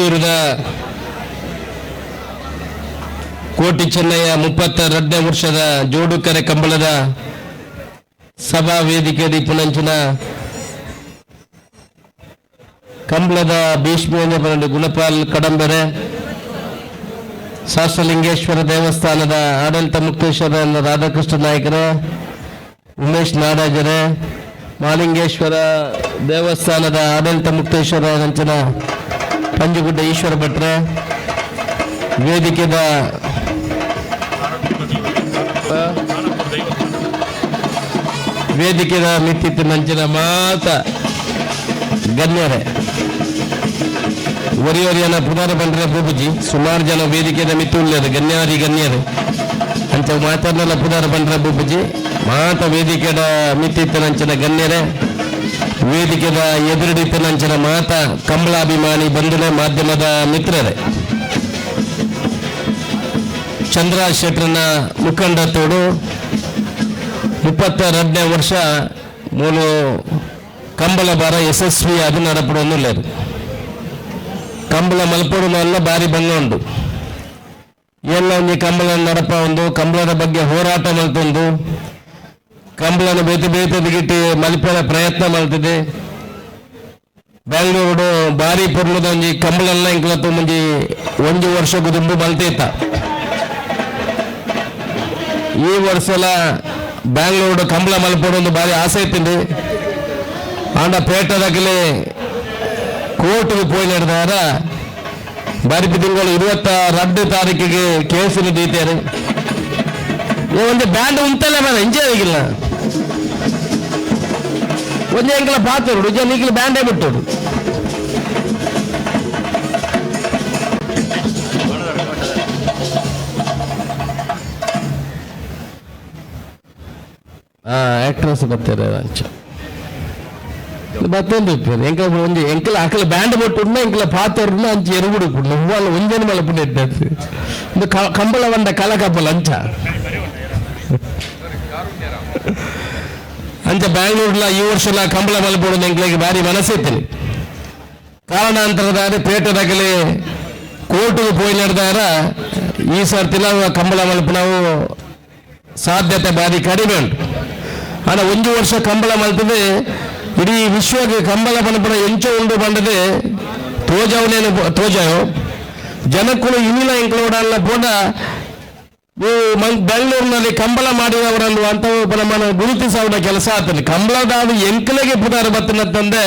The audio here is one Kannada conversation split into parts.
ಪುತ್ತೂರಿನ ಕೋಟಿ ಚೆನ್ನಯ್ಯ ಮುಪ್ಪತ್ತೆರಡನೇ ವರ್ಷದ ಜೋಡುಕರೆ ಕಂಬಳದ ಸಭಾ ವೇದಿಕೆ ಪುನಂಚಿನ. ಕಂಬಳದ ಭೀಷ್ಮೇಂದ್ರ ಗುಣಪಾಲ್ ಕಡಂಬರೆ ಶಾಸ್ತ್ರಲಿಂಗೇಶ್ವರ ದೇವಸ್ಥಾನದ ಆಡಳಿತ ಮುಕ್ತೇಶ್ವರ ರಾಧಾಕೃಷ್ಣ ನಾಯಕರೇ, ಉಮೇಶ್ ನಾಡಾಜರೇ, ಮಾಲಿಂಗೇಶ್ವರ ದೇವಸ್ಥಾನದ ಆಡಳಿತ ಮುಕ್ತೇಶ್ವರ ನಂಚನ ಪಂಜುಗುಡ್ಡ ಈಶ್ವರ ಭಟ್ರೆ ವೇದಿಕೆದ? ವೇದಿಕೆದ ಮಿತ್ತಿತ್ತು ನಂಚಿನ ಮಾತ ಗಣ್ಯರೇ ಒರಿಯೊರಿಯನ ಪುನರ್ ಬಂದ್ರೆ ಪ್ರಭುಜಿ, ಸುಮಾರು ಜನ ವೇದಿಕೆದ ಮಿತ್ತುಳ್ಳರು ಗಣ್ಯಾರಿ ಗಣ್ಯರು ಅಂತ ಮಾತಾಡಲ್ಲ ಪುನರ್ ಬಂದ್ರೆ ಪ್ರಭುಜಿ, ಮಾತ ವೇದಿಕೆದ ಮಿತ್ತಿತ್ತನಂಚಿನ ಗಣ್ಯರೇ ವೇದಿಕೆದ ಎದುರಿಡಿತ್ತನಂಚಿನ ಮಾತ ಕಂಬಳಾಭಿಮಾನಿ ಬಂಧುನ ಮಾಧ್ಯಮದ ಮಿತ್ರರೇ. ಚಂದ್ರ ಶೆಟ್ರನ ತೋಡು ಇಪ್ಪತ್ತೆರಡನೇ ವರ್ಷ ಮೂಲು ಕಂಬಳ ಬಾರ ಯಶಸ್ವಿಯಾಗಿ ನಡಪಡೊಂದುಲ್ಲೇರು ಕಂಬಳ ಮಲ್ಪಡುಮೆಲ್ಲ ಬಾರಿ ಬಂಗೊಂಡು ಎಲ್ಲ ಒಂದು ಕಂಬಳ ನಡಪ ಒಂದು, ಕಂಬಳದ ಬಗ್ಗೆ ಹೋರಾಟ ಮಲ್ತೊಂದು ಕಂಬಳನ ಬೇತೆ ಬೇತದಿಗಿಟ್ಟು ಮಲ್ಪರ ಪ್ರಯತ್ನ ಮಾಡ್ತಿದ್ದೆ. ಬೆಂಗಳೂರು ಬಾರಿ ಪುರ್ಲದ ಒಂಜಿ ಕಂಬಳೆಲ್ಲ ಇಂಕ್ಲತ್ತು ಮುಂಜಿ ಒಂದು ವರ್ಷಕ್ಕೂ ದುಂಬು ಮಲ್ತೈತ. ಈ ವರ್ಷಲ ಬ್ಯಾಂಗ್ಳೂರು ಕಂಬಳ ಮಲ್ಪಡೊಂದು ಬಾರಿ ಆಸೆ ಇತ್ತಿಂದು ಆಂಡ ಪೇಟದಾಗಲೇ ಕೋರ್ಟ್ಗೆ போய் ನಡೆದಾರ. ಬರಿಪಿ ತಿಂಗಳು ಇರುವತ್ತ ರಡ್ಡು ತಾರೀಕಿಗೆ ಕೇಸಿನ ದೀತಾರೆ ಒಂದು ಬ್ಯಾಂಡ್ ಉಂಟಲ್ಲ ಬೇಡ ಎಂಜಾಯ್ ಆಗಿಲ್ಲ. ಒಂದೇ ಎಂಕಲ ಪಾತರು ನಿಜ ನೀಗಲ ಬ್ಯಾಂಡೇ ಬಿಟ್ಟರು ಹಾ ಆಕ್ಟ್ರೆಸ್ ಬರ್ತಾರೆ ಅಂಚ ಮತ್ತೊಂದು ಇಪ್ಪದು ಎಂಕಲ ಒಂಜಿ ಎಂಕಲ ಅಕಲ ಬ್ಯಾಂಡ್ ಬೊಟ್ಟುಂಡ ಎಂಕಲ ಪಾತರ್ನ ಅಂಚ ಎರುಗುಡು ಪುಂಡ ಹೂವಲ್ಲ ಒಂಜೇನು ಮಲ ಪುಂಡ ಇಟ್ಟದ್ದು ಒಂದು ಕ- ಕಂಬಳ ಬಂಡ ಕಲ ಕಪ್ಪಲ ಅಂಚ ಅಂಚ ಬ್ಯಾಂಗ್ಳೂರ್ಲ ಈ ವರ್ಷಲ ಕಂಬಳ ಮಲ್ಪೊಡು ಎಂಕ್ಲಿಗೆ ಭಾರಿ ಮನಸ್ಸಿತ್ತು ಕಾರಣಾಂತರದಾರೆ ಪೇಟದಾಗಲಿ ಕೋರ್ಟಿಗೆ போய் ನಡೆದಾರ ಈ ಸರ್ತಿಲ ಕಂಬಳ ಮಲ್ಪನವು ಸಾಧ್ಯತೆ ಬಾರಿ ಕಡಿಮೆ ಉಂಟು. ಆನ ಒಂದು ವರ್ಷ ಕಂಬಳ ಮಲ್ತದೆ ಇಡೀ ವಿಶ್ವಕ್ಕೆ ಕಂಬಳ ಮಲ್ಪನ ಎಂಚ ಉಂಡು ಬಂಡದೆ ತೋಜವನೇನು ತೋಜಾಯೋ. ಜನಕ್ಕೂ ಇನ್ನಿನ ಎಂಕ್ಲೋಡಲ್ಲ ಪೋಡ ನೀವು ಬೆಂಗಳೂರಿನಲ್ಲಿ ಕಂಬಳ ಮಾಡಿದವರಲ್ವ ಅಂತ ನಮ್ಮನ್ನು ಗುರುತಿಸುವ ಕೆಲಸ ಆತನು ಕಂಬಳದ ಅದು ಎಂಕಲೆಗೆ ಪುನರ್ ಬತ್ತನಂತಂದೆ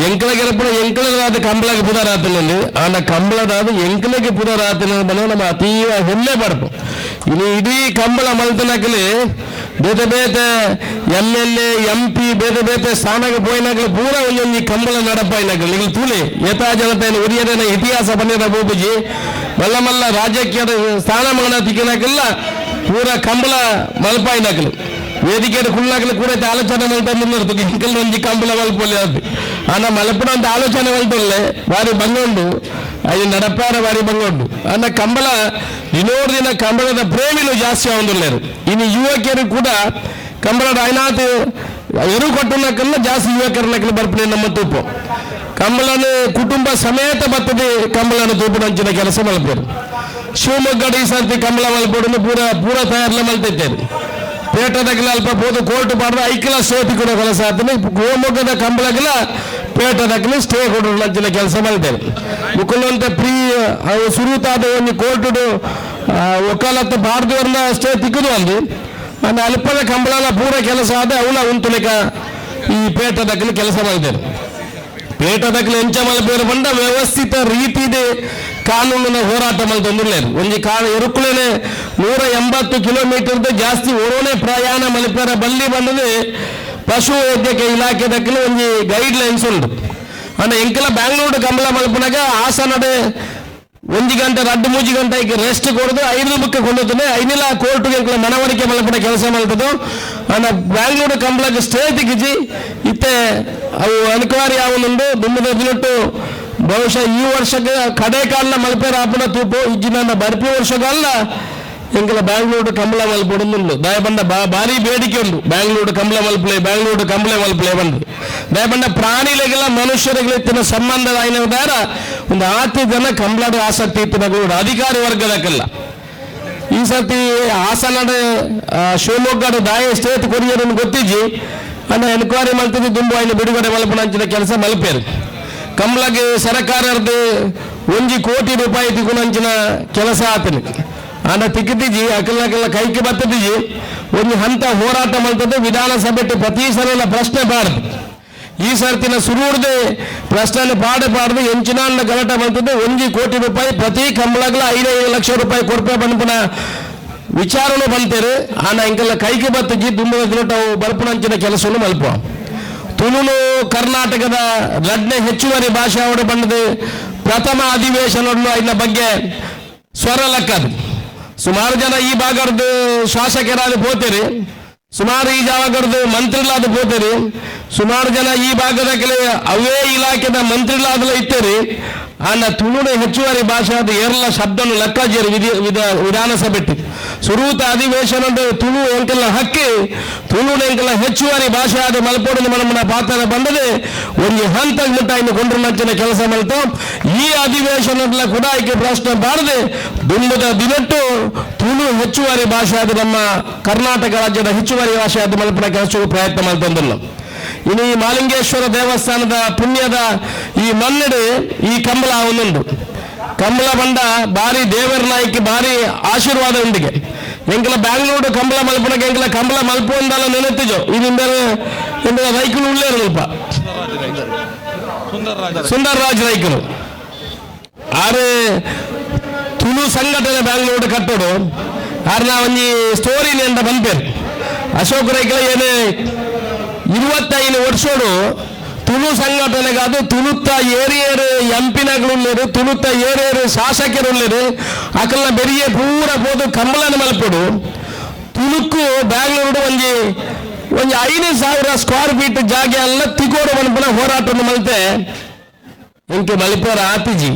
ಎಂಕಲೆಗೆ ಪುರ ಎಂಕಲದಾದ ಕಂಬಳಗೆ ಪುದಾರ ಆತನಲ್ಲಿ ಆನ ಕಂಬಳದಾದ ಎಂಕಲೆಗೆ ಪುದಾರ ಆತನ ಬನ ನಮ್ಮ ಅತೀವ ಹೆಮ್ಮೆ ಪಡ್ಪು ಇನ್ನು ಇಡೀ ಕಂಬಳ ಮಲ್ತನಕಲಿ ಬೇತೆ ಬೇತೆ M L A M P ಬೇತೆ ಬೇತೆ ಸ್ಥಾನಕ್ಕೆ ಪೋಯಿನಾಗಲಿ ಪೂರ ಒಂದೊಂದು ಈ ಕಂಬಳ ನಡಪಾಯಿನಾಗಲಿ ನೀವು ತೂಲಿ ಯಥಾ ಜನತೆಯನ್ನು ಉರಿಯದೇನ ಇತಿಹಾಸ ಬಂದಿರ ಬೋಬುಜಿ ಮಲ್ಲ ಮಲ್ಲ ರಾಜಕೀಯದ ಸ್ಥಾನಮಾನ ತಿಕ್ಕಿನಾಕಲ್ಲ ಪೂರ ಕಂಬಳ ಮಲ್ಪಾಯಿನಾಕಲು ವೇದಿಕೆ ಕುಳ್ಳಾಕಲು ಕೂಡ ಇತ್ತ ಆಲೋಚನೆ ಮಲ್ತಾ ಮುಂದಿರ್ತು ಇಂಕಲ್ ಒಂಜಿ ಕಂಬಳ ಮಲ್ಪೊಲ್ಲಿ ಅದು ಆನ ಮಲಪುರ ಅಂತ ಆಲೋಚನೆ ಮಲ್ತೊಲ್ಲೆ ಬಾರಿ ಬಂಗೊಂಡು ಅದು ನಡಪಾರ ಬಾರಿ ಬಂಗೊಂಡು ಅನ್ನ ಕಂಬಳ ಇನ್ನೂರು ದಿನ ಕಂಬಳದ ಪ್ರೇಮಿಲು ಜಾಸ್ತಿ ಆಗೊಂದುಲ್ಲೇರು ಇನ್ನು ಯುವಕಿಯರು ಕೂಡ ಕಂಬಳದ ಐನಾತ್ ಎರು ಕೊಟ್ಟನಕ್ಕಲ್ಲ ಜಾಸ್ತಿ ಯುವಕರನ್ನಕ್ಕಲ್ಲ ಬರ್ಪಣೆ ನಮ್ಮ ತೂಪು ಕಂಬಳನು ಕುಟುಂಬ ಸಮೇತ ಬರ್ತದೆ ಕಂಬಳನ ತೂಪುನಂಚಿನ ಕೆಲಸ ಮಲ್ಪೇರು ಶಿವಮೊಗ್ಗದ ಈ ಸರ್ತಿ ಕಂಬಳ ಮಲ್ಪೋಡು ಪೂರ ಪೂರ ತಯಾರ್ಲ ಮಲ್ತೈತೇರು ಪೇಟದಗಲ ಅಲ್ಪ ಬೋದು ಕೋರ್ಟ್ ಮಾಡಿದ್ರೆ ಐಕಲ ಸ್ಟೇ ಕೊಡೋ ಕೆಲಸ ಆಗ್ತದೆ ಗೋಮುಖದ ಕಂಬಳಗಲ ಪೇಟದಗಲ ಸ್ಟೇ ಕೊಡೋ ನಂಚಿನ ಕೆಲಸ ಮಾಡಿದ್ದೇವೆ ಮುಕುಲಂತ ಪ್ರೀ ಸುರುತಾದ ಒಂದು ಕೋರ್ಟ್ ಒಕ್ಕಲತ್ತ ಬಾರ್ದವ್ರನ್ನ ಸ್ಟೇ ತಿಕ್ಕದು ಅಲ್ಲಿ. ಅಂದ ಅಲ್ಪದ ಕಂಬಳಲ ಪೂರ ಕೆಲಸ ಆದ ಅವಳ ಉಂತುಲಿಕ ಈ ಪೇಟದಗಲ ಕೆಲಸ ಮಾಡಿದ್ದೇವೆ ಪೇಟದಕ್ಕೆ ಎಂಚ ಮಲ್ಪೇರು ಬಂದ ವ್ಯವಸ್ಥಿತ ರೀತಿದೆ ಕಾನೂನಿನ ಹೋರಾಟ ಮಲ್ತೊಂದಿರ್ಲೇರು ಒಂಜಿ ಕಾ ಎರುಕುಲೇನೆ ನೂರ ಎಂಬತ್ತು ಕಿಲೋಮೀಟರ್ದ ಜಾಸ್ತಿ ಓರೋನೆ ಪ್ರಯಾಣ ಮಲ್ಪೇರ ಬಲ್ಲಿ ಬಂದದೆ ಪಶು ವೈದ್ಯಕೀಯ ಇಲಾಖೆದಕ್ಕೆ ಒಂಜಿ ಗೈಡ್ ಲೈನ್ಸ್ ಉಂಟು. ಅಂದ್ರೆ ಎಂಕಲ ಬ್ಯಾಂಗ್ಳೂರು ಕಂಬಳ ಮಲ್ಪನಾಗ ಹಾಸನಡೆ ಒಂಜಿ ಗಂಟೆ ರಡ್ಡು ಮೂಜಿ ಗಂಟೆ ರೆಸ್ಟ್ ಕೊಡದು ಐದು ಬುಕ್ಕ ಕೊಂಡೋತದೆ ಐನಿಲ ಕೋರ್ಟ್ಗೆ ಎಂಕಲ ಮನವರಿಕೆ ಮಲ್ಪನ ಕೆಲಸ ಮಲ್ತದು ಅನ್ನ ಬ್ಯಾಂಗ್ಳೂರು ಕಂಬಳಕ್ಕೆ ಸ್ಟೇ ಗಿಜಿ ಇತ್ತೆ ಅವು ಅನಿವಾರ್ಯ ಅವನುಂಡು ದುಮ್ಮದ ದಿನಟ್ಟು ಬಹುಶಃ ಈ ವರ್ಷ ಕಡೆ ಕಾಲ ಮಲ್ಪೆ ಆಪನ ತೂಪು ಇಜ್ಜಿನ ಬರ್ಪಿ ವರ್ಷಗಲ್ಲ ಎಂಕಲ ಬ್ಯಾಂಗ್ಳೂರು ಮುಂದು. ಬಂದ ಬಾರಿ ಬೇಡಿಕೆ ಉಂಟು. ಬ್ಯಾಂಗ್ಳೂರು ಕಂಬಳ ಮಲ್ಪಲೆ ಬ್ಯಾಂಗ್ಳೂರು ಕಂಬಳ ಮಲ್ಪಲೆ ಬಂದು. ದಯಬಂಡ ಪ್ರಾಣಿಗಳಿಗೆಲ್ಲ ಮನುಷ್ಯರಿಗೆಲ್ಲ ಇತ್ತಿನ ಸಂಬಂಧ ಆಯ್ನ ದಾರ ಒಂದು ಆತಿ ಜನ ಕಂಬಳದ ಆಸಕ್ತಿ ಇತ್ತಿನ ಅಧಿಕಾರಿ ವರ್ಗದಕ್ಕೆಲ್ಲ. ಈ ಸರ್ತಿ ಹಾಸನದ ಶಿವಮೊಗ್ಗದ ದಾಯ ಸ್ಟೇಟ್ ಕೊರಿಯರ್ ಗೊತ್ತಿಜಿ ಅನ್ನ ಎನ್ಕ್ವೈರಿ ಮಲ್ತಿದ್ದು ದುಂಬು ಆಯ್ನ ಬಿಡುಗಡೆ ಮಲ್ಪನಂಚಿನ ಕೆಲಸ ಮಲ್ಪೇರು. ಕಂಬಳಗೆ ಸರ್ಕಾರದ ಒಂಜಿ ಕೋಟಿ ರೂಪಾಯಿ ತಿಗುನಂಚಿನ ಕೆಲಸ ಆತನು. ಆನ ತಿಕ್ಕಿತಿಜಿ ಅಕಲಕಲ್ಲ ಕೈಗೆ ಬತ್ತದಿಜಿ ಒಂದು ಹಂತ ಹೋರಾಟ ಮಾಡ್ತದೆ ವಿಧಾನಸಭೆ ಪ್ರತಿ ಸಲ ಪ್ರಶ್ನೆ ಬಾರದು. ಈ ಸರ್ತಿನ ಸುರುಡ್ದೆ ಪ್ರಶ್ನೆ ಪಾಡ ಪಾಡ್ದು ಎಂಚಿನಾಂಡ ಗಲಾಟ ಮಾಡ್ತದೆ, ಒಂಜಿ ಕೋಟಿ ರೂಪಾಯಿ ಪ್ರತಿ ಕಂಬಳಗಳ ಐದೈದು ಲಕ್ಷ ರೂಪಾಯಿ ಕೊಡ್ಪೆ ಬಂಪನ ವಿಚಾರನು ಬಂತೇರು ಆನ ಇಂಕಲ್ಲ ಕೈಗೆ ಬತ್ತಿಜಿ ದುಂಬದ ದಿನಟ ಬರ್ಪಣಂಚಿನ ಕೆಲಸವನ್ನು ಮಲ್ಪ ತುಳುನು ಕರ್ನಾಟಕದ ರಡ್ನೆ ಹೆಚ್ಚುವರಿ ಭಾಷೆ ಅವರು ಬಂದಿದೆ. ಪ್ರಥಮ ಅಧಿವೇಶನವನ್ನು ಐನ ಬಗ್ಗೆ ಸ್ವರ ಲಕ್ಕದು ಸುಮಾರು ಜನ ಈ ಭಾಗದ್ದು ಶಾಸಕರಾದ ಪೋತೀರಿ. ಸುಮಾರು ಈ ಜಾಗದ್ದು ಮಂತ್ರಿಲಾದ ಪೋತೀರಿ. ಸುಮಾರು ಜನ ಈ ಭಾಗದ ಕೆಲ ಅವೇ ಇಲಾಖೆದ ಮಂತ್ರಿಲಾದ ಇತ್ತೇರಿ. ಅನ್ನ ತುಳುನ ಹೆಚ್ಚುವರಿ ಭಾಷೆ ಅದು ಏರ್ಲ ಶಬ್ದನು ಲೆಕ್ಕಾಚಾರ ವಿಧಿ ವಿಧ ವಿಧಾನಸಭೆ ಸುರೂತ ಅಧಿವೇಶನದ ತುಳು ಎಂಕಲ್ಲ ಹಕ್ಕಿ ತುಳು ಎಂಕಲ್ಲ ಹೆಚ್ಚುವರಿ ಭಾಷೆ ಆದ ಮಲಪೋಡಿನ ಮನಮನ ಪಾತ್ರ ಬಂದದೆ, ಒಂದು ಹಂತ ಮುಟ್ಟ ಇನ್ನು ಕೊಂಡ್ರ ಮಂಚಿನ ಕೆಲಸ ಮಲ್ತು ಈ ಅಧಿವೇಶನ ಕೂಡ ಆಯ್ಕೆ ಪ್ರಶ್ನೆ ಬಾರದೆ ದುಂಬದ ದಿನಟ್ಟು ತುಳು ಹೆಚ್ಚುವರಿ ಭಾಷೆ ಆದ ನಮ್ಮ ಕರ್ನಾಟಕ ರಾಜ್ಯದ ಹೆಚ್ಚುವರಿ ಭಾಷೆ ಆದ ಮಲ್ಪನ ಕೆಲಸ ಪ್ರಯತ್ನ ಮಾಡ್ತಂದಿಲ್ಲ ಇನ್ನು ಈ ಮಾಲಿಂಗೇಶ್ವರ ದೇವಸ್ಥಾನದ ಪುಣ್ಯದ ಈ ಮನ್ನಡೆ ಈ ಕಂಬಳ ಅವನುಂಡು ಕಂಬಳ ಬಂಡ ಭಾರಿ ದೇವರ ನಾಯಕಿ, ಭಾರಿ ಆಶೀರ್ವಾದದೊಂದಿಗೆ ಎಂಕಲ ಬ್ಯಾಂಗ್ಳೂರು ಕಂಬಳ ಮಲ್ಪನ ಎಂಕಲ ಕಂಬಳ ಮಲ್ಪು ಅಂದಲ್ಲ ನೆನತಿಜೋ ಇದು ರೈಕಲು ಉಳ್ಳೇ ಇರಲ್ಪ ಸುಂದರ್ ರಾಜ್ ರೈಕಲು ಆರೆ ತುಳು ಸಂಘಟನೆ ಬ್ಯಾಂಗ್ಳೂರು ಕಟ್ಟೋಡು ಆರ್ ನಾ ಒಂಜಿ ಸ್ಟೋರಿನಿಂದ ಬಂದ್ಬೇರು ಅಶೋಕ್ ರೈಕಲ ಏನೇ ಇರುವತ್ತೈದು ವರ್ಷೋಡು ತುಳು ಸಂಘಟನೆಗಾದು ತುಳುತ್ತ ಏರಿಯರು, ಎಂಪಿನಗಳುಳ್ಳರು, ತುಳುತ್ತ ಏರಿಯರು, ಶಾಸಕರುಳ್ಳರು, ಅಕಲ್ನ ಬೆರಿಯ ಪೂರ ಪೋದು ಕಂಬಳನ ಮಲ್ಪಡು ತುಳುಕು ಬ್ಯಾಂಗ್ಳೂರು ಒಂಜಿ ಒಂಜಿ ಐದು ಸಾವಿರ ಸ್ಕ್ವೇರ್ ಫೀಟ್ ಜಾಗ ಎಲ್ಲ ತಿಗೋಡು ಮನಪನ ಹೋರಾಟವನ್ನು ಮಲ್ತೆ. ಎಂಕೆ ಮಲಿಪೋರ ಆತಿಜಿ.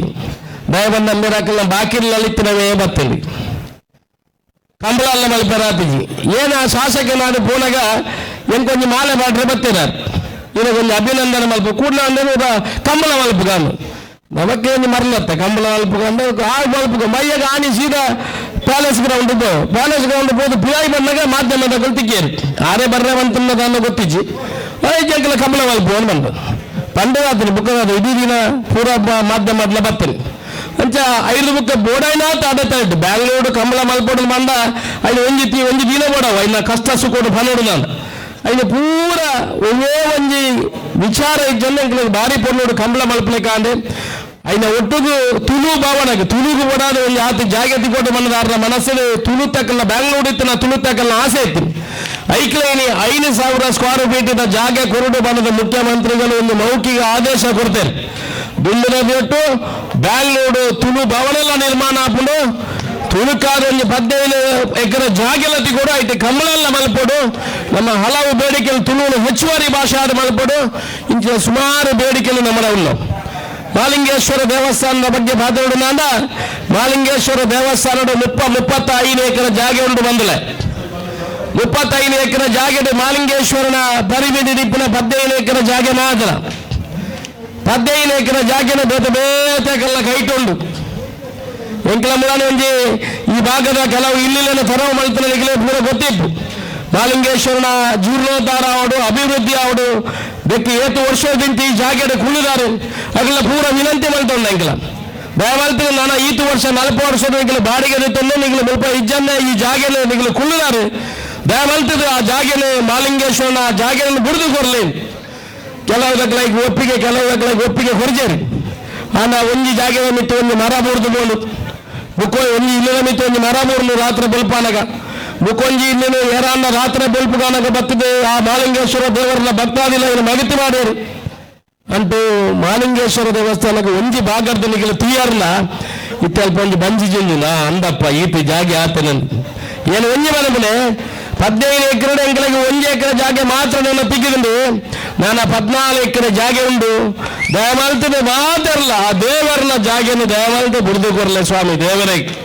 ದಯಬಂದ ಅಂಬೇರಾಕಲ್ನ ಬಾಕಿಲ್ ಲಲಿತನವೇ ಬತ್ತಲಿ ಕಂಬಳ ಮಲ್ಪರ ಆತಿಜಿ. ಏನ ಶಾಸಕನಾದ ಪೂನಗ ಎಂಕೊಂಜಿ ಮಾಲೆ ಮಾಡ್ರೆ ಬತ್ತಿನಾರ್? ಒಂದು ಅಭಿನಂದನೆ ಮಲ್ಪ. ಕೂಡಲ ಅಂದ್ರೆ ಇವಾಗ ಕಂಬಳ ಮಲ್ಪಗಾನು. ನಮಕ್ಕೆ ಒಂದು ಮರಲತ್ತೆ, ಕಂಬಳ ಮಲ್ಪಗಂಡು ಆ ಮಲ್ಪಗ. ಮೈಯಾಗ ಆನಿ ಸೀದಾ ಪ್ಯಾಲೇಸ್ ಗ್ರೌಂಡ್ ಇದ್ದು ಪ್ಯಾಲೇಸ್ ಗ್ರೌಂಡ್ ಹೋದು ಪಿಯಾಯಿ ಬಂದಾಗ ಮಾಧ್ಯಮದ ತಿಕ್ಕೇರಿ ಆರೇ ಬರ್ರೆ ಬಂತನ್ನದ ಅನ್ನೋ ಗೊತ್ತಿಜ್ಜಿ. ಐದು ಕಮಲ ಮಲ್ಪ ಅಂತ ಬಂದು. ಪಂಡೆ ಆತನು ಬುಕ್ಕದ ಇಡೀ ದಿನ ಪೂರ ಬ- ಮಾಧ್ಯಮದ್ಲ ಬತ್ತನಿ ಅಂಚ ಐದು ಬುಕ್ಕ ಬೋಡಾಯ್ನ ತಾಡತ ಇಟ್ಟು ಬ್ಯಾಂಗ್ಳೂರು ಕಮಲ ಮಲ್ಪೋಡು ಬಂದ ಐದು ಒಂಜಿ ತಿ, ಒಂಜಿ ದಿನ ಬೋಡವ. ಇನ್ನ ಕಷ್ಟ ಸುಕೋಡು ಪನೋಡು ನಾನು. ಐದು ಪೂರ ಒವ್ವೇ ಒಂಜಿ ವಿಚಾರ ಜನಗಳಿಗೆ ಭಾರಿ ಪೊನ್ನೋಡು ಕಂಬಳ ಕಾಂಡೆ. ಐನ ಒಟ್ಟುಗು ತುಳು ಭಾವನೆಗೆ ತುಳುಗು ಓಡಾದ ಒಂದು ಆತ ಜಾಗತಿ ಕೊಟ್ಟು ಮನದಾರರ ಮನಸ್ಸಲ್ಲಿ ತುಳು ತಕ್ಕಲ್ಲ ಬ್ಯಾಂಗ್ಳೂರು ಇತ್ತಿನ ತುಳು ತಕ್ಕಲ್ಲ ಆಸೆ ಇತ್ತು ಐಕ್ಲೈನಿ ಐದು ಸಾವಿರ ಸ್ಕ್ವೇರ್ ಫೀಟಿನ ಜಾಗ ಕೊರಡು ಬಂದ ಮುಖ್ಯಮಂತ್ರಿಗಳು ಒಂದು ಮೌಖಿಕ ಆದೇಶ ಕೊಡ್ತಾರೆ. ಬಿಟ್ಟು ಬ್ಯಾಂಗ್ಳೂರು ತುಳು ಭವನೆಲ್ಲ ನಿರ್ಮಾಣ ಹಾಕೊಂಡು ತುಳುಕಾದ ಒಂದು ಹದಿನೈದು ಎಕರೆ ಜಾಗೆಲ್ಲ ಕೂಡ ಐತೆ. ಕಂಬಳೆಲ್ಲ ಮಲ್ಪಡು. ನಮ್ಮ ಹಲವು ಬೇಡಿಕೆಗಳು ತುಳುವಿನ ಹೆಚ್ಚುವರಿ ಭಾಷೆ ಆದ ಮಲ್ಪಡು. ಇಂಚಿನ ಸುಮಾರು ಬೇಡಿಕೆಗಳು ನಮ್ಮ ಉಲ್ಲ ಮಾಲಿಂಗೇಶ್ವರ ದೇವಸ್ಥಾನದ ಬಗ್ಗೆ ಮಾತಾಡೋಣ ಮಾಲಿಂಗೇಶ್ವರ ದೇವಸ್ಥಾನದ ಮುಪ್ಪ ಮುಪ್ಪತ್ತ ಐದು ಎಕರೆ ಜಾಗೆ ಉಂಟು ಬಂದಲೆ. ಮುಪ್ಪತ್ತೈದು ಎಕರೆ ಜಾಗೆಡು ಮಾಲಿಂಗೇಶ್ವರನ ಪರಿಮಿತಿ ದಿಪ್ಪಿನ ಪದ್ದೈದು ಎಕರೆ ಜಾಗೆ ಮಾತ್ರ. ಪದ್ದೈದು ಎಕರೆ ಜಾಗೆನ ಬೇತೆ ಬೇತೆಗೆಲ್ಲ ಕೈಟುಂಡು ಎಂಕಲ ಮುರಾನಿ ಒಂಜಿ ಈ ಭಾಗದ ಕೆಲವು ಇಲ್ಲಿನ ತೆರವು ಮಲ್ತನಿಗೆ ಪೂರ ಗೊತ್ತಿತ್ತು ಮಾಲಿಂಗೇಶ್ವರನ ಜೀರ್ಣೋದ್ಧಾರ ಆವಡು, ಅಭಿವೃದ್ಧಿ ಆವಡು, ಬೆಕ್ಕಿ ಏತು ವರ್ಷದಿಂದ ಈ ಜಾಗೆಡೆ ಕುಳಿದಾರು ಅಗಲ ಪೂರ ವಿನಂತಿ ಮಲ್ತೊಂಡ ಎಂಕಲ ದಯಮಾಲ್ತೀನಿ ನಾನು ಈತು ವರ್ಷ, ನಾಲ್ಕು ವರ್ಷದ ನಿಗಲು ಬಾಡಿಗೆ ತಂದು ನಿಗಲು ಮುಲ್ಪ ಇಜ್ಜನ್ನ ಈ ಜಾಗೆನ ನಿಗಲು ಕುಳ್ಳಿದಾರು ದಯಮಾಲ್ತಿದ್ದು ಆ ಜಾಗೆನೆ ಮಾಲಿಂಗೇಶ್ವರನ ಆ ಜಾಗೆಯನ್ನು ಬಿಡಿದು ಕೊರಲಿ ಕೆಲವು ಒಪ್ಪಿಗೆ ಕೆಲವು ಒಪ್ಪಿಗೆ ಹೊರಜೇರಿ ಆನ ಒಂದು ಜಾಗೆ ಮಿತ್ತು ಒಂದು ಮರ ಬುಡ್ದು ಬೋಲು. ಬುಕ್ಕೋ ಒಂಜಿ ಇಲ್ಲಿನ ಮಿತ್ತು ಒಂದು ಮರ ಮುರಿದು ರಾತ್ರಿ ಬಲ್ಪಾನಗ ಬುಕ್ಕೊಂಜಿ ಇಲ್ಲಿನ ಏರಾನ್ನ ರಾತ್ರಿ ಬಲ್ಪು ಕಾನಗ ಬರ್ತದೆ ಆ ಮಾಲಿಂಗೇಶ್ವರ ದೇವರನ್ನ ಭಕ್ತಾದಿಲ್ಲ ಇನ್ನು ಮಗತಿ ಮಾಡೇರಿ ಅಂತೂ ಮಾಲಿಂಗೇಶ್ವರ ದೇವಸ್ಥಾನಕ್ಕೆ ಒಂಜಿ ಭಾಗರ್ದನಿಗೆ ತೀಯರ್ಲ ಇತ್ತಲ್ಪ ಒಂಜಿ ಬಂಜಿ ಜಂಜುನ ಅಂದಪ್ಪ ಈತ ಜಾಗೆ ಆತನ ಏನು ಒಂಜಿ ಮನೆ ಹದಿನೈದು ಎಕರೆ ಎಂಕಲಿಗೆ ಒಂಜಿ ಎಕರೆ ಜಾಗೆ ಮಾತ್ರ ನನ್ನ ತಿಕ್ಕಿಕೊಂಡು ನಾನು ಪದ್ನಾಲ್ಕು ಎಕರೆ ಜಾಗೆ ಉಂಡು ದಯಮಾಲ್ತದೆ ಮಾತಾರಲ್ಲ ಆ ದೇವರನ ಜಾಗೆಯನ್ನು ದಯಮಾಲ್ತ ಬುಡ್ದು ಕೊರಲೆ ಸ್ವಾಮಿ ದೇವರಿಗೆ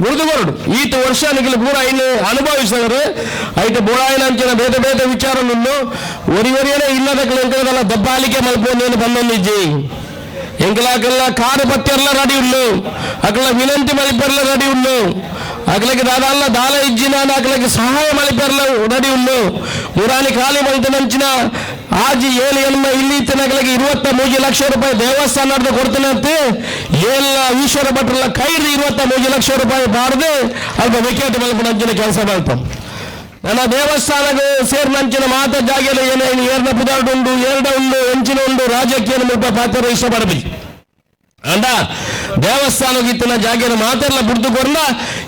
గురుదుగరుడు ఈత వర్షానికి పూర ఆయన అనుభవిస్తారు అయితే బోడాయన అంచిన ಬೇರೆ ಬೇರೆ ವಿಚಾರವನ್ನು ಒರಿ ಒರಿಯನೇ ಇಲ್ಲದಕ್ಕೆ ಎಂಕಲ ದಬ್ಬಾಲಿಕೆ ಮಲ್ಪೋ నేను ಬಂದೊಂದಿಜ್ಜಿ ಎಂಕಲಾಕೆಲ್ಲ ಕಾರು ಪತ್ತೆಲ್ಲ ರೆಡಿ ಉಳ್ಳು ಅಕಲ ವಿನಂತಿ ಮಲಿಪೆರ್ಲ ರೆಡಿ ಉಳ್ಳು ಅಕಲಕ್ಕೆ ದಾದಾಲ್ಲ ದಾಲ ಇಜ್ಜಿನ ಅಕಲಕ್ಕೆ ಸಹಾಯ ಮಲಿಪೆರ್ಲ ರೆಡಿ ಉಳ್ಳು ಮುರಾನಿ ಖಾಲಿ ಮಲ್ತನಂಚಿನ ಆಜಿ ಏಳು ಎನ್ಮ ಇಲ್ಲಿ ಇತ್ತನಗಳಿಗೆ ಇರುವತ್ತ ಮೂಜಿ ಲಕ್ಷ ರೂಪಾಯಿ ದೇವಸ್ಥಾನದ ಕೊಡ್ತೇನಂತೆ ಎಲ್ಲ ಈಶ್ವರ ಭಟ್ರಲ್ಲ ಕೈದು ಇರುವತ್ತ ಮೂಜಿ ಲಕ್ಷ ರೂಪಾಯಿ ಬಾರದೆ, ಅಲ್ಪ ವಿಕೆಟ್ ಮಲ್ಪನಂಚಿನ ಕೆಲಸ ಮಾಡ್ತಾం ನನ್ನ ದೇವಸ್ಥಾನಕ್ಕೆ ಸೇರಿನಂಚಿನ ಮಾತ ಜಾಗೆಲ್ಲ ಏನೇನು ಏರ್ನ ಪುದಾರ್ಡು ಉಂಡು ಏರ್ಡ ಉಂಡು, ಎಂಚಿನ ಉಂಡು ರಾಜಕೀಯ ಮುಲ್ಪ ಪಾತ್ರ ಇಷ್ಟಪಡಬಿ ಅಂಡ ದೇವಸ್ಥಾನ ಗಿತ್ತಿನ ಜಾಗಿನ ಮಾತೆಲ್ಲ ಬಿಡ್ದುಕೊಂಡ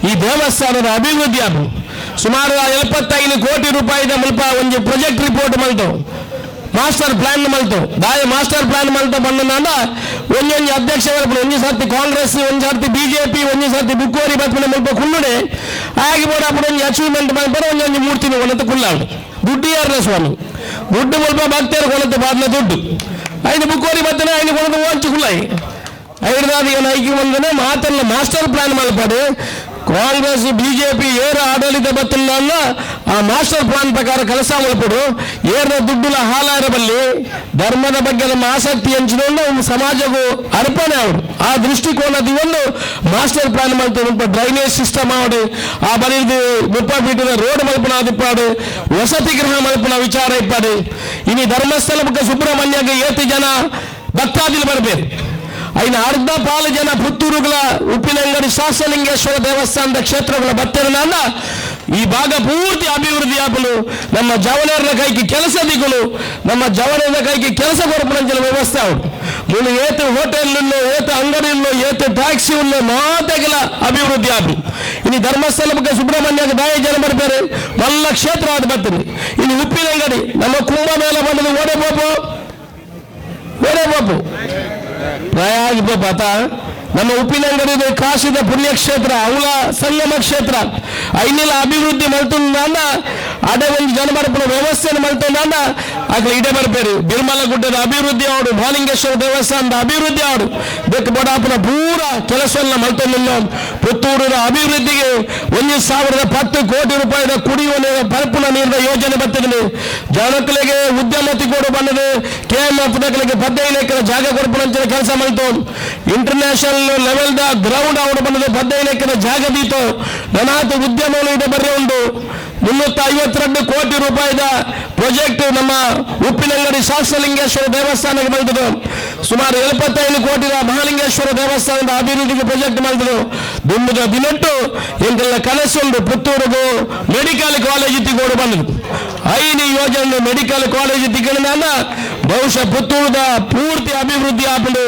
ಈ ದೇವಸ್ಥಾನದ ಅಭಿವೃದ್ಧಿ ಅದು ಸುಮಾರು ಎಪ್ಪತ್ತೈದು ಕೋಟಿ ರೂಪಾಯಿದ ಮಲ್ಪ ಒಂದು ಪ್ರೊಜೆಕ್ಟ್ ರಿಪೋರ್ಟ್ ಮಲ್ತು. ಮಾಸ್ಟರ್ ಪ್ಲಾನ್ ಮಲ್ತು. ಬಾಯಿ ಮಾಸ್ಟರ್ ಪ್ಲಾನ್ ಮಲ್ತು ಬಂದ ಒಂದೊಂದು ಅಧ್ಯಕ್ಷ ಒಂದು ಸರ್ತಿ ಕಾಂಗ್ರೆಸ್, ಒಂದು ಸರ್ತಿ ಬಿಜೆಪಿ, ಒಂದು ಸರ್ತಿ ಬುಕ್ಕೋರಿ ಬತ್ಮನೆ ಮಲ್ಪ ಕುಲ್ಲುಡೆ ಆಗಿ ಬೋಡ ಒಂದು ಅಚೀವ್ಮೆಂಟ್ ಮಾಡ್ತಾರೆ ಒಂದೊಂದು ಮೂರ್ತಿ ಕೊಳತು ಕುಲ್ಲಾಡು. ದುಡ್ಡು ಯಾರಲ್ಲ ಸ್ವಾಮಿ? ದುಡ್ಡು ಮಲ್ಪ ಭಕ್ತಿಯರು ಕೊಳತು ಬಾದ್ನ ದುಡ್ಡು. ಐದು ಬುಕ್ಕೋರಿ ಬತ್ತನೆ ಐದು ಕೊಳತು ಓಂಚು ಕುಲ್ಲಾಯಿ. ಏನು ಐಕ್ಯ ಬಂದನೆ, ಮಾತನ್ನ ಮಾಸ್ಟರ್ ಪ್ಲಾನ್ ಮಲ್ಪಡೆ ಕಾಂಗ್ರೆಸ್, ಬಿಜೆಪಿ, ಏರ ಆಡಳಿತ ಬತ್ತಿಲ್ಲ ಆ ಮಾಸ್ಟರ್ ಪ್ಲಾನ್ ಪ್ರಕಾರ ಕೆಲಸ ಮಲ್ಪಡು ಏರ್ನ ದುಡ್ಡುಲ ಹಾಲಾರಬಲ್ಲಿ, ಧರ್ಮದ ಬಗ್ಗೆ ನಮ್ಮ ಆಸಕ್ತಿ ಒಂದು ಸಮಾಜಕ್ಕೂ ಅರ್ಪಣೆ ಅವರು. ಆ ದೃಷ್ಟಿಕೋನದ ಒಂದು ಮಾಸ್ಟರ್ ಪ್ಲಾನ್ ಮಾಡ್ತಾರೆ ಡ್ರೈನೇಜ್ ಸಿಸ್ಟಮ್ ಮಾಡಿ. ಆ ಬರೀದು ಮುಪ್ಪ ಬಿಟ್ಟಿದ ರೋಡ್ ಮಲ್ಪನ ಅದಿಪ್ಪಾಡು. ವಸತಿ ಗೃಹ ಮಲ್ಪನ ವಿಚಾರ ಇಪ್ಪಾಡು. ಇನಿ ಧರ್ಮಸ್ಥಳ ಬಗ್ಗೆ ಸುಬ್ರಹ್ಮಣ್ಯಗೆ ಏತಿ ಜನ ಭಕ್ತಾದಿಲು ಬರಬೇಕು. ಐನ ಅರ್ಧ ಪಾಲು ಜನ ಪುತ್ತೂರುಗಳ ಉಪ್ಪಿನಂಗಡಿ ಶಾಸಲಿಂಗೇಶ್ವರ ದೇವಸ್ಥಾನದ ಕ್ಷೇತ್ರಗಳ ಬತ್ತರನ್ನ ಈ ಭಾಗ ಪೂರ್ತಿ ಅಭಿವೃದ್ಧಿ ಆಗಲು ನಮ್ಮ ಜವನರ ಕೈಗೆ ಕೆಲಸ ದಿಗಲು ನಮ್ಮ ಜವನರ ಕೈಗೆ ಕೆಲಸ ಕೊರಪಣಂಚಿನ ವ್ಯವಸ್ಥೆ ಅವರು ಮುಳು ಏತು ಹೋಟೆಲ್ ಏತು ಅಂಗಡಿ ಏತು ಟ್ಯಾಕ್ಸಿ ಉಳ್ಳು ಮಾತೆಗಳ ಅಭಿವೃದ್ಧಿ ಆಗು ಇನ್ನು ಧರ್ಮಸ್ಥಳ ಬಗ್ಗೆ ಸುಬ್ರಹ್ಮಣ್ಯಕ್ಕೆ ದಾಯ ಜನ ಬರ್ತಾರೆ ಮಲ್ಲ ಕ್ಷೇತ್ರ ಅದು ಬರ್ತೀನಿ ಇನ್ನು ಉಪ್ಪಿನಂಗಡಿ ನಮ್ಮ ಕುಂಭ ಮೇಳ ಬಂದದು ಓಡೆ ಬಾಬು ಓಡೆ ಬಾಬು ಪ್ರಯಾಗ್ ಪಾತ ನಮ್ಮ ಉಪ್ಪಿನಂಗಡಿ ಕಾಶಿದ ಪುಣ್ಯಕ್ಷೇತ್ರ ಅವಳ ಸಂಗಮ ಕ್ಷೇತ್ರ. ಐನಿಲ ಅಭಿವೃದ್ಧಿ ಮಲ್ತುಂದ ಅದೇ ಒಂದು ಜನಮಾರ್ಪಣ ವ್ಯವಸ್ಥೆಯನ್ನು ಮಾಡ್ತಂದ ಆಗಲೇ ಇಡೇ ಬರ್ಬೇರಿ ಬಿರ್ಮಲ ಗುಡ್ಡದ ಅಭಿವೃದ್ಧಿ ಅವರು ಮಹಾಲಿಂಗೇಶ್ವರ ದೇವಸ್ಥಾನದ ಅಭಿವೃದ್ಧಿ ಅವರು ಬೆಕ್ಕಬಡಾಪುರ ಪೂರ ಕೆಲಸವನ್ನು ಮಲ್ತಂದಿಲ್ಲ ಪುತ್ತೂರಿನ ಅಭಿವೃದ್ಧಿಗೆ ಒಂದು ಸಾವಿರದ ಪತ್ತು ಕೋಟಿ ರೂಪಾಯಿದ ಕುಡಿಯುವ ನೀರು ಪರಪುನ ನೀರಿನ ಯೋಜನೆ ಬರ್ತಿದ್ದೀನಿ ಜನಕ್ಕಳಿಗೆ ಉದ್ಯಮತಿ ಕೂಡ ಬಂದದೆ. ಕೆ ಎಂ ಎಫ್ ಎಕರೆ ಜಾಗ ಕೊಡ್ಪಣಂಚಿನ ಕೆಲಸ ಮಾಡಿತು. ಇಂಟರ್ನ್ಯಾಷನಲ್ ದ ಗ್ರೌಂಡ್ ಅವರು ಬಂದದೆ. ಹದಿನೈದು ಎಕರೆ ಜಾಗ ದೀತು ನನಾಥ ಉದ್ಯಮಗಳು ಇದೆ ಬರ್ರಿ ಒಂದು. ಮುನ್ನೂತ್ತ ಐವತ್ತೆರಡು ಕೋಟಿ ರೂಪಾಯಿದ ಪ್ರಾಜೆಕ್ಟ್ ನಮ್ಮ ಉಪ್ಪಿನಂಗಡಿ ಶಾಸಲಿಂಗೇಶ್ವರ ದೇವಸ್ಥಾನಕ್ಕೆ ಬಂದಿದ್ದು. ಸುಮಾರು ಎಪ್ಪತ್ತೈದು ಕೋಟಿ ಮಹಾಲಿಂಗೇಶ್ವರ ದೇವಸ್ಥಾನದ ಅಭಿವೃದ್ಧಿಗೆ ಪ್ರಾಜೆಕ್ಟ್ ಮಾಡಿದ್ರು ದುಂಬುದ ದಿನಟ್ಟು ಎಂಗೆಲ್ಲ ಕನಸುಂಡು ಪುತ್ತೂರಿಗೂ ಮೆಡಿಕಲ್ ಕಾಲೇಜ್ ಇತ್ತಿಗೋಡು ಬಂದರು ಐದು ಯೋಜನೆ ಮೆಡಿಕಲ್ ಕಾಲೇಜ್ ತಿಕ್ಕಳಿನ ಬಹುಶಃ ಪುತ್ತೂರದ ಪೂರ್ತಿ ಅಭಿವೃದ್ಧಿ ಆಪುಂಡು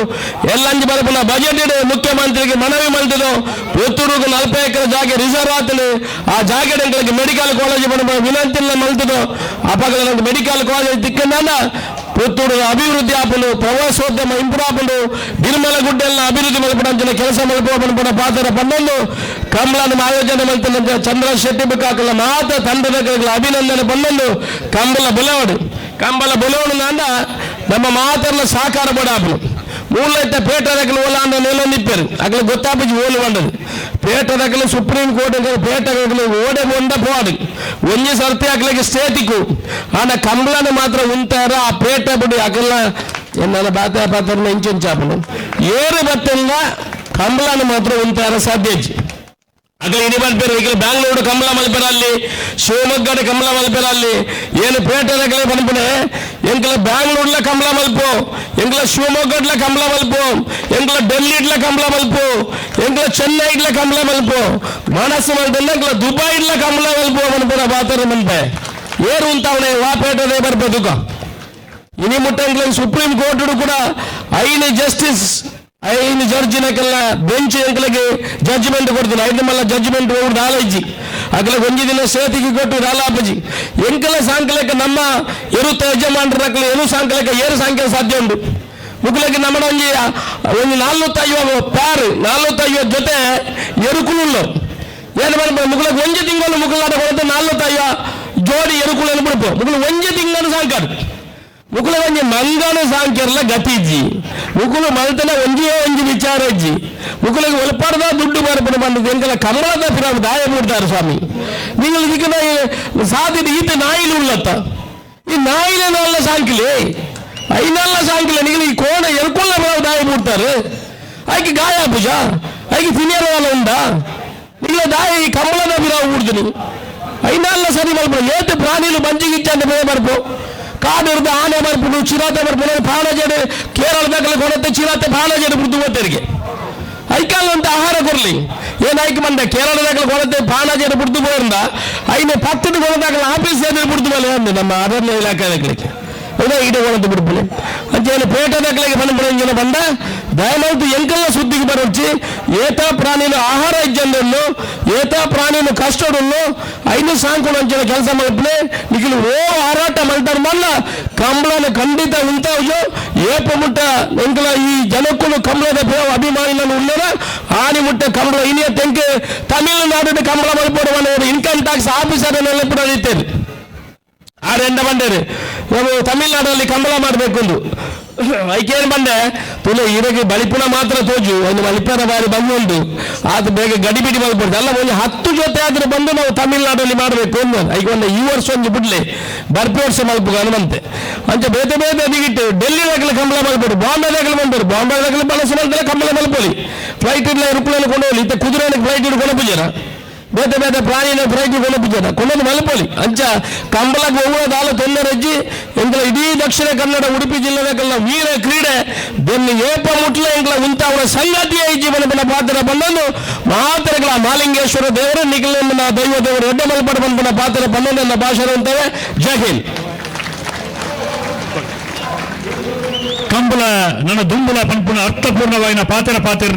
ಎಲ್ಲಂಜಿ ಬರಪುನ ಬಜೆಟ್ ಇಡು ಮುಖ್ಯಮಂತ್ರಿಗೆ ಮನವಿ ಮಾಡಿದ್ರು ಪುತ್ತೂರಿಗೆ ನಲವತ್ತು ಎಕರೆ ಜಾಗ ರಿಸರ್ವ್ ಆತನು ಆ ಜಾಗಗಳಿಗೆ ಮೆಡಿಕಲ್ ಕಾಲೇಜ್ ಬಡ ವಿನಂತಿ ಮಲ್ತದು ಅಪಗಳ ಮೆಡಿಕಲ್ ಕಾಲೇಜ್ ತಿಕ್ಕಂದ ಪುತ್ತೂರು ಅಭಿವೃದ್ಧಿ ఆపులు ಪ್ರವಾಸೋದ್ಯಮ ఇంపురాపులు ಆಪಲು గుడ్డలను అభివృద్ధి ಮಲ್ಪಡಂಚಿನ ಕೆಲಸ ಮಲ್ಪಡ ಪಾತ್ರ ಪನ್ನೊಂದು ಕಮಲನ ಆಯೋಜನೆ ಮಲ್ತನ ಚಂದ್ರ ಶೆಟ್ಟಿ ಬುಕ್ಕಾಕಲ ಮಾತ ತಂಡದ ಅಭಿನಂದನೆ ಪನ್ನೊಂದು ಕಂಬಲ ಬುಲವಡು. ಕಂಬಲ ಬುಲವಡು ನಾಂದ ನಮ್ಮ ಮಾತರ್ಲ ಸಾಕಾರ ಬಡಾಪಲು ಮೂಲೈತೆ ಪೇಟ ರಕಲು ಓಲ ಅಂದ ನೆಲ ನಿಪ್ಪರು ಅಕಲ ಗೊತ್ತಾಪಜಿ ಓಲು ಬಂಡದು ಪೇಟ ರಕಲು ಸುಪ್ರೀಂ ಕೋರ್ಟ್ ಪೇಟ ರಕಲು ಓಡೆ ಬೊಂಡ పోడు ಒಂಜಿ ಸರ್ತಿ ಅಕಲಿಗೆ ಸ್ಟೇಟಿಕು ಆನ ಕಂಬಳನ ಮಾತ್ರ ಉಂಟಾರ ಆ ಪೇಟ ಬಿಡಿ ಅಕಲ್ಲ ಎನ್ನ ಬಾತ ಪಾತ್ರನ ಇಂಚುಂಚಾಪನು ಏರು ಬತ್ತಿಂದ ಕಂಬಳನ ಮಾತ್ರ ಉಂಟಾರ ಸಾಧ್ಯ ಅಗಲ ಇಡಿ ಮಲ್ಪೇರು ಈಗ ಬ್ಯಾಂಗ್ಳೂರು ಕಮಲ ಮಲ್ಪೇರಲ್ಲಿ ಶಿವಮೊಗ್ಗದ ಕಮಲ ಮಲ್ಪೇರಲ್ಲಿ ಏನು ಪೇಟೆ ರಗಲೆ ಪನ್ಪನೆ ಎಂಕಲ ಬ್ಯಾಂಗ್ಳೂರ್ಲ ಕಮಲ ಮಲ್ಪು ಎಂಕಲ ಶಿವಮೊಗ್ಗಡ್ಲ ಕಮಲ ಮಲ್ಪು ಎಂಕಲ ಡೆಲ್ಲಿ ಇಡ್ಲ ಕಮಲ ಮಲ್ಪು ಎಂಕಲ ಚೆನ್ನೈ ಇಡ್ಲ ಕಮಲ ಮಲ್ಪು ಮಾನಸ ಮಲ್ಪಲ್ಲ ಎಂಕಲ ದುಬೈ ಇಡ್ಲ ಕಮಲ ಮಲ್ಪು ಮನ್ಪುರ ಬಾತರ ಮನ್ಪೆ ಏರು ಉಂತಾವಣೆ ವಾ ಪೇಟೆ ಬರ್ಬೇದುಕ ಇನಿ ಮುಟ್ಟ ಸುಪ್ರೀಂ ಕೋರ್ಟ್ ಕೂಡ ಐದು ಜಸ್ಟಿಸ್ ಐನು ಜಡ್ಜಿನಕ್ಕೆಲ್ಲ ಬೆಂಚ್ ಎಂಕಲಿಗೆ ಜಡ್ಜ್ಮೆಂಟ್ ಕೊಡ್ತೀನಿ. ಐದು ಮಲ್ಲ ಜಡ್ಜ್ಮೆಂಟ್ ಹೋಗಿ ದಾಲಜ್ಜಿ ಅಕ್ಲೆ ಒಂಜಿ ದಿನ ಸೇತಿಗೆ ಕೊಟ್ಟು ದಾಲಾಪಜಿ ಎಂಕಲ ಸಾಂಕಲಕ ನಮ್ಮ ಎರುತ್ತ ಯಜಮಾನರಕ್ಕಲ ಎರು ಸಾಂಕಲಕ ಏರು ಸಾಂಖ್ಯ ಸಾಧ್ಯ ಉಂಟು? ಮುಗ್ಲಕ್ಕೆ ನಮ್ಮ ಒಂಜಿ ಒಂದು ನಾಲ್ವತ್ತೈವ ಪ್ಯಾರ್ ನಾಲ್ವತ್ತೈವ ಜೊತೆ ಎರುಕುಲು ಏನು ಮಾಡ್ಬೋದು ಮುಗ್ಲಕ್ಕೆ ಒಂಜಿ ತಿಂಗಳು ಮುಗ್ಲಾಟ ಕೊಡುತ್ತೆ ನಾಲ್ವತ್ತೈವ ಜೋಡಿ ಎರುಕುಲು ಬಿಡ್ಪು ಮುಗ್ಲು ಒಂಜಿ ತಿಂಗಳು ಮುಕುಲ ಒಂಜಿ ಮಂಗನ ಸಾಂಕರ್ಲ ಗತಿಜ್ಜಿ ಮುಕುಲು ಮಲ್ತನ ಒಂಜಿಯೋ ಒಂಜಿ ವಿಚಾರಜ್ಜಿ ಮುಕುಲಿಗೆ ಒಳಪಡದ ದುಡ್ಡು ಮಾರ್ಪಣೆ ಬಂದದ್ದು ಎಂಕಲ ಕಮಲದ ಪಿರಾಮ ದಾಯ ಮೂಡ್ತಾರೆ ಸ್ವಾಮಿ நீங்கள் இருக்கிற சாதிட்டு ஈட்டு நாயில் உள்ளத்த ಈ ನಾಯಿಲೆ ನಾಲ್ನ ಸಾಂಕಿಲೆ ಐನಲ್ಲ ಸಾಂಕಿಲೆ ನಿಗಲಿ ಈ ಕೋಣ ಎಲ್ಕೊಳ್ಳ ಬರೋ ದಾಯ ಮೂಡ್ತಾರೆ ಆಯ್ಕೆ ಗಾಯ ಪೂಜ ಆಯ್ಕೆ ತಿನ್ನಿಯರ ವಾಲ ಉಂಡ ನಿಗಲ ದಾಯ ಈ ಕಮಲದ ಬಿರಾವು ಮೂಡ್ದು ನೀವು ಐನಲ್ಲ ಸರಿ ಮಲ್ಪ ಏತು ಪ್ರಾಣಿಲು ಮಂಜಿಗಿಚ್ಚ ಅಂತ ಬೇರೆ ಮಾಡ್ಬೋ ಕಾಡಿರ್ದ ಆನೆ ಬರ್ಬಿಡು ಚಿರಾತೆ ಬರ್ಬಿಡು ಬಹಳ ಜನ ಕೇರಳದಾಗ ಕೊಡತ್ತೆ ಚಿರಾತೆ ಬಹಳ ಜನ ಬಿಡ್ದು ಓದ್ತರಿಗೆ ಐಕಾಲ್ ಅಂತ ಆಹಾರ ಕೊಡ್ಲಿ ಏನ್ ಐಕ್ ಮಂಡ ಕೇರಳದಾಗ ಕೊಡತ್ತೆ ಬಹಳ ಜನ ಬಿಡ್ದು ಹೋಗಿಂದ ಐನು ಪಕ್ಕದ ಕೊಡದಾಗ ಆಫೀಸ್ ಏನೇನು ಬಿಡ್ದು ಮೇಲೆ ನಮ್ಮ ಅರಣ್ಯ ಇಲಾಖೆ ದಾಖಲೆಗೆ ಇದೇ ಬಿಡ್ಬಿಡಿ. ಅಂಚೇನು ಪೇಟ ದಾಖಲೆಗೆ ಬಂದ್ಬಿಡ ಬಂದ ದಯಮಾಯ್ತು ಎಂಕಲ್ಲ ಸುದ್ದಿಗೆ ಬರೋಚಿ ಏತ ಪ್ರಾಣಿನ ಆಹಾರ ಇಜ್ಜಂದನ್ನು ಏತ ಪ್ರಾಣಿನ ಕಷ್ಟಡುನ್ನು ಐನು ಸಾಂಕುಳು ಅಂಚಿನ ಕೆಲಸ ಮಾಡ್ಬಿಡಿ. ನಿಖಿಲು ಓ ಹಾರಾಟ ಮಲ್ತಾರ ಮಲ್ಲ. ಕಂಬಳನ ಖಂಡಿತ ಉಂಟಾವು ಏಪ ಮುಟ್ಟ ಎಂಕಲ ಈ ಜನಕ್ಕೂ ಕಂಬಳದ ಬೇವ ಅಭಿಮಾನಿలను ಉಳ್ಳರ ಆನಿ ಮುಟ್ಟ ಕಂಬಳ, ಇನಿಯ ತೆಂಕೆ. ತಮಿಳುನಾಡಿನ ಕಂಬಳ ಮಲ್ಪಡುವ ಇನ್ಕಮ್ ಟ್ಯಾಕ್ಸ್ ಆಫೀಸರ್ ನೆನಪು ನಡೀತೇನೆ ಆ ರೆಂಡ ನಾವು ತಮಿಳ್ನಾಡಲ್ಲಿ ಕಂಬಳ ಮಾಡಬೇಕು ಎಂದು ಐಕೇನು ಬಂದೆ ತುಲೆ ಇರಗೆ ಬಳಿಪುಣ ಮಾತ್ರ ತೋಜು. ಒಂದು ಮಲಿಪುರ ಬಾರಿ ಬಂದು ಅದು ಬೇಗ ಗಡಿಬಿಡಿ ಬಂದ್ಬಿಡ್ತು. ಅಲ್ಲ, ಒಂದು ಹತ್ತು ಜೊತೆ ಆದ್ರೆ ಬಂದು ನಾವು ತಮಿಳ್ನಾಡಲ್ಲಿ ಮಾಡಬೇಕು ಅಂದ ಈಗ ಒಂದು ಈ ವರ್ಷ ಒಂದು ಬಿಡ್ಲಿ. ಬರ್ಪಿ ವರ್ಷ ಮಲ್ಪು ಹನುಮಂತೆ. ಅಂಚೆ ಬೇತೆ ಬೇತೆ ಅದಿಗಿಟ್ಟು ಡೆಲ್ಲಿ ದಾಖಲೆ ಕಂಬಳ ಮಲ್ಪಡು ಬಾಂಬೆ ದಾಖಲೆ ಬಂದರು ಬಾಂಬೆ ದಾಖಲೆ ಬಳಸಿ ಬಂದ್ರೆ ಕಂಬಳ ಮಲ್ಪೊಲಿ ಫ್ಲೈಟ್ ಇಲ್ಲ ಏರೋಪ್ಲೇನ್ ಕೊಂಡೋಗ್ಲಿ. ಇತ್ತ ಕುದುರೆ ಫ್ಲೈಟ್ ಇಟ್ಕೊಂಡು ಪೂಜಾರ ಬೇತೆ ಬೇತೆ ಪ್ರಾಣಿನ ಫ್ರೈಜ್ ಕೊಲಪಿಜನ ಕೊಂಡೊಂದು ಮಲಪೊಲಿ. ಅಂಚ ಕಂಬಳಕ್ಕೆ ಹೋಗುವ ದಾಲ ತೊಂದರೆಜ್ಜಿ ಎಂಕಲ ಇಡೀ ದಕ್ಷಿಣ ಕನ್ನಡ, ಉಡುಪಿ ಜಿಲ್ಲೆದಕ್ಕೆಲ್ಲ ವೀರ ಕ್ರೀಡೆ. ಬೆನ್ನು ಏಪ ಮುಟ್ಲ, ಎಂಕಲ ಉಂಟ ಅವರ ಸಂಗತಿಯ ಈ ಜೀವನ ಪಾತ್ರ ಬಂದನು ಮಾತ್ರಗಳ ಮಾಲಿಂಗೇಶ್ವರ ದೇವರು ನಿಖಿಲ ದೈವ ದೇವರು ದೊಡ್ಡ ಮಲ್ಪಡ ಬಂದ ಪಾತ್ರ ಬಂದನು ನನ್ನ ಭಾಷಣ ಅಂತೇವೆ. ಜೈ ಹಿಂದ್. ಕಂಬಳ, ನನ್ನ ದುಂಬುಲ ಪಂಪುನ ಅರ್ಥಪೂರ್ಣವಾಯಿನ ಪಾತ್ರ ಪಾತ್ರ